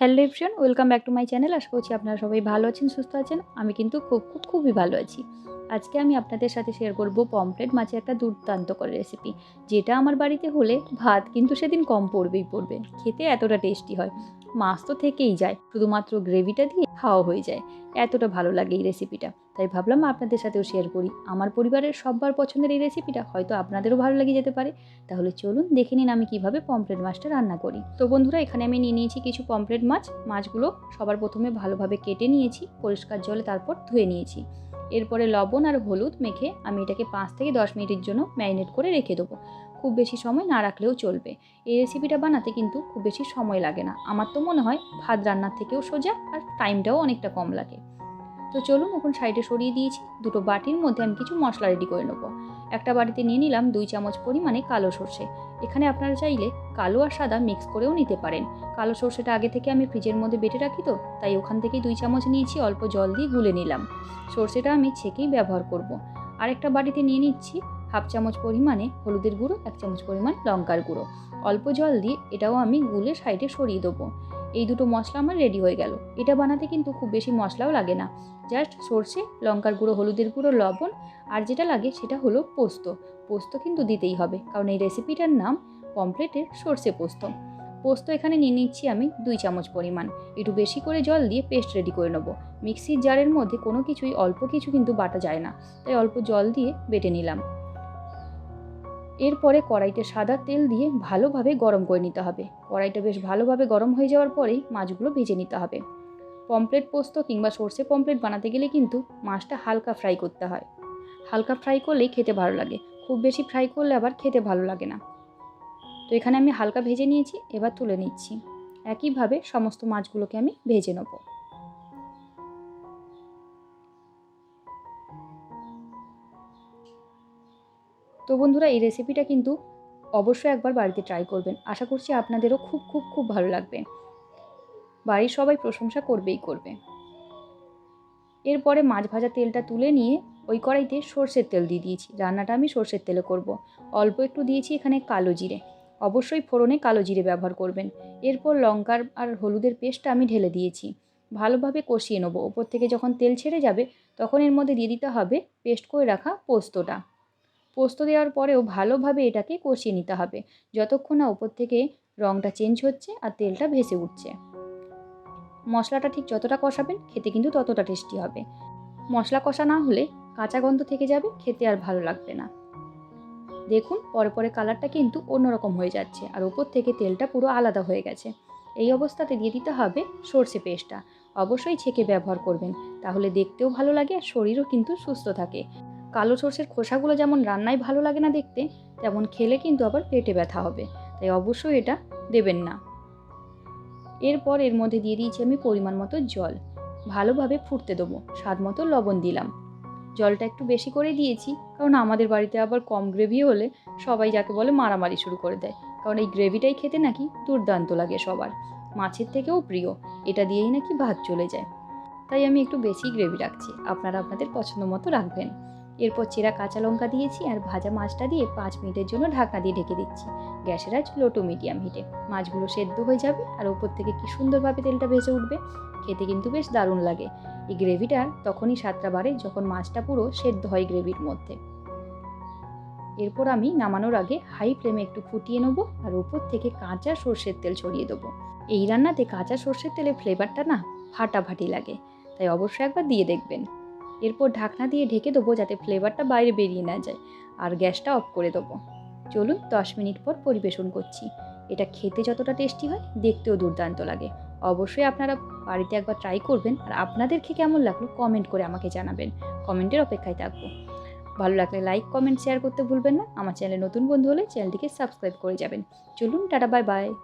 Hello everyone welcome back to my channel আশা করছি আপনারা সবাই ভালো আছেন, সুস্থ আছেন। আমি কিন্তু খুব খুব, খুবই ভালো আছি। আজকে আমি আপনাদের সাথে শেয়ার করব পমপ্লেট মাছের একটা দুর্দান্ত করে রেসিপি যেটা আমার বাড়িতে হলে ভাত কিন্তু সেদিন কম পড়বেই পড়বে। খেতে এতটা টেস্টি হয়। মাছ তো থেকেই যায়, শুধুমাত্র গ্রেভিটা দিয়ে খাওয়া হয়ে যায়। এতটা ভালো লাগে এই রেসিপিটা তাই ভাবলাম আপনাদের সাথেও শেয়ার করি। আমার পরিবারের সববার পছন্দের এই রেসিপিটা হয়তো আপনাদেরও ভালো লেগে যেতে পারে। তাহলে চলুন দেখে নিন আমি কীভাবে পমপ্লেট মাছটা রান্না করি। তো বন্ধুরা, এখানে আমি নিয়ে নিয়েছি কিছু পমপ্লেট মাছ। মাছগুলো সবার প্রথমে ভালোভাবে কেটে নিয়েছি, পরিষ্কার জলে তারপর ধুয়ে নিয়েছি। এরপরে লবণ আর হলুদ মেখে আমি এটাকে পাঁচ থেকে দশ মিনিটের জন্য ম্যারিনেট করে রেখে দেবো। খুব বেশি সময় না রাখলেও চলবে। এই রেসিপিটা বানাতে কিন্তু খুব বেশি সময় লাগে না। আমার তো মনে হয় ভাত রান্নার থেকেও সোজা আর টাইমটাও অনেকটা কম লাগে। তো চলুন এখন সাইডে সরিয়ে দিয়েছি। দুটো বাটির মধ্যে আমি কিছু মশলা রেডি করে নেব। একটা বাটিতে নিয়ে নিলাম দুই চামচ পরিমাণে কালো সর্ষে। এখানে আপনারা চাইলে কালো আর সাদা মিক্স করেও নিতে পারেন। কালো সর্ষেটা আগে থেকে আমি ফ্রিজের মধ্যে বেটে রাখি তো, তাই ওখান থেকে দুই চামচ নিয়েছি, অল্প জল দিয়ে গুলে নিলাম। সর্ষেটা আমি ছেঁকেই ব্যবহার করব। আরেকটা বাটিতে নিয়ে নিচ্ছি হাফ চামচ পরিমাণে হলুদের গুঁড়ো, এক চামচ পরিমাণ লঙ্কার গুঁড়ো। অল্প জল দিয়ে এটাও আমি গুলে সাইডে সরিয়ে দেবো। এই দুটো মশলা আমার রেডি হয়ে গেল। এটা বানাতে কিন্তু খুব বেশি মশলাও লাগে না। জাস্ট সর্ষে, লঙ্কার গুঁড়ো, হলুদের গুঁড়ো, লবণ, আর যেটা লাগে সেটা হলো পোস্ত। পোস্ত কিন্তু দিতেই হবে, কারণ এই রেসিপিটার নাম পমপ্লেটের সর্ষে পোস্ত। পোস্ত এখানে নিয়ে নিচ্ছি আমি দুই চামচ পরিমাণ। একটু বেশি করে জল দিয়ে পেস্ট রেডি করে নেব। মিক্সির জারের মধ্যে কোনো কিছুই, অল্প কিছু কিন্তু বাটা যায় না। তাই অল্প জল দিয়ে বেটে নিলাম। এরপরে কড়াইতে সাদা তেল দিয়ে ভালোভাবে গরম করে নিতে হবে। কড়াইটা বেশ ভালোভাবে গরম হয়ে যাওয়ার পরেই মাছগুলো ভেজে নিতে হবে। পমপ্লেট পোস্ত কিংবা সর্ষে পমপ্লেট বানাতে গেলে কিন্তু মাছটা হালকা ফ্রাই করতে হয়। হালকা ফ্রাই করলেই খেতে ভালো লাগে। খুব বেশি ফ্রাই করলে আবার খেতে ভালো লাগে না। তো এখানে আমি হালকা ভেজে নিয়েছি, এবার তুলে নিচ্ছি। একইভাবে সমস্ত মাছগুলোকে আমি ভেজে নেব। তো বন্ধুরা, এই রেসিপিটা কিন্তু অবশ্যই একবার বাড়িতে ট্রাই করবেন। আশা করছি আপনাদেরও খুব খুব খুব ভালো লাগবে। বাড়ির সবাই প্রশংসা করবেই করবে। এরপরে মাছ ভাজা তেলটা তুলে নিয়ে ওই কড়াইতে সর্ষের তেল দিয়ে দিয়েছি। রান্নাটা আমি সর্ষের তেলে করব। অল্প একটু দিয়েছি এখানে কালো জিরে। অবশ্যই ফোড়নে কালো জিরে ব্যবহার করবেন। এরপর লঙ্কার আর হলুদের পেস্টটা আমি ঢেলে দিয়েছি। ভালোভাবে কষিয়ে নেব। ওপর থেকে যখন তেল ছেড়ে যাবে, তখন এর মধ্যে দিয়ে দিতে হবে পেস্ট করে রাখা পোস্তটা। পোস্ত দেওয়ার পরেও ভালোভাবে এটাকে কষিয়ে নিতে হবে। যতক্ষণ না ওপর থেকে রঙটা চেঞ্জ হচ্ছে আর তেলটা ভেসে উঠছে। মশলাটা ঠিক যতটা কষাবেন খেতে কিন্তু ততটা টেস্টি হবে। মশলা কষা না হলে কাঁচা গন্ধ থেকে যাবে, খেতে আর ভালো লাগবে না। দেখুন পরে পরে কালারটা কিন্তু অন্যরকম হয়ে যাচ্ছে আর ওপর থেকে তেলটা পুরো আলাদা হয়ে গেছে। এই অবস্থাতে দিয়ে দিতে হবে সর্ষে পেস্টটা। অবশ্যই ছেঁকে ব্যবহার করবেন, তাহলে দেখতেও ভালো লাগে আর শরীরও কিন্তু সুস্থ থাকে। কালো সর্ষের খোসাগুলো যেমন রান্নায় ভালো লাগে না দেখতে, তেমন খেলে কিন্তু আবার পেটে ব্যথা হবে। তাই অবশ্যই এটা দেবেন না। এরপর এর মধ্যে দিয়ে দিয়েছি আমি পরিমাণ মতো জল। ভালোভাবে ফুটতে দেবো, স্বাদ মতো লবণ দিলাম। জলটা একটু বেশি করে দিয়েছি, কারণ আমাদের বাড়িতে আবার কম গ্রেভি হলে সবাই যাকে বলে মারামারি শুরু করে দেয়। কারণ এই গ্রেভিটাই খেতে নাকি দুর্দান্ত লাগে সবার। মাছের থেকেও প্রিয়, এটা দিয়েই নাকি ভাত চলে যায়। তাই আমি একটু বেশি গ্রেভি রাখছি, আপনারা আপনাদের পছন্দ মতো রাখবেন। এরপর চেরা কাঁচা লঙ্কা দিয়েছি আর ভাজা মাছটা দিয়ে পাঁচ মিনিটের জন্য ঢাকা দিয়ে ঢেকে দিচ্ছি। গ্যাসের আজ লো টু মিডিয়াম হিটে মাছগুলো সেদ্ধ হয়ে যাবে আর ওপর থেকে কি সুন্দরভাবে তেলটা ভেসে উঠবে, খেতে কিন্তু বেশ দারুণ লাগে। এই গ্রেভিটার তখনই সাতটা বাড়ে যখন মাছটা পুরো সেদ্ধ হয় গ্রেভির মধ্যে। এরপর আমি নামানোর আগে হাই ফ্লেমে একটু ফুটিয়ে নেব আর উপর থেকে কাঁচা সর্ষের তেল ছড়িয়ে দেবো। এই রান্নাতে কাঁচা সর্ষের তেলের ফ্লেভারটা না ফাটাফাটি লাগে, তাই অবশ্যই একবার দিয়ে দেখবেন। এরপর ঢাকনা দিয়ে ঢেকে দেবো যাতে ফ্লেভারটা বাইরে বেরিয়ে না যায়। আর গ্যাসটা অফ করে দেবো। চলুন দশ মিনিট পর পরিবেশন করছি। এটা খেতে যতটা টেস্টি হয়, দেখতেও দুর্দান্ত লাগে। অবশ্যই আপনারা বাড়িতে একবার ট্রাই করবেন। আর আপনাদের খেয়ে কেমন লাগল কমেন্ট করে আমাকে জানাবেন। কমেন্টের অপেক্ষায় থাকব। ভালো লাগলে লাইক কমেন্ট শেয়ার করতে ভুলবেন না। আমার চ্যানেলে নতুন বন্ধু হলে চ্যানেলটিকে সাবস্ক্রাইব করে যাবেন। চলুন, টাটা বাই বাই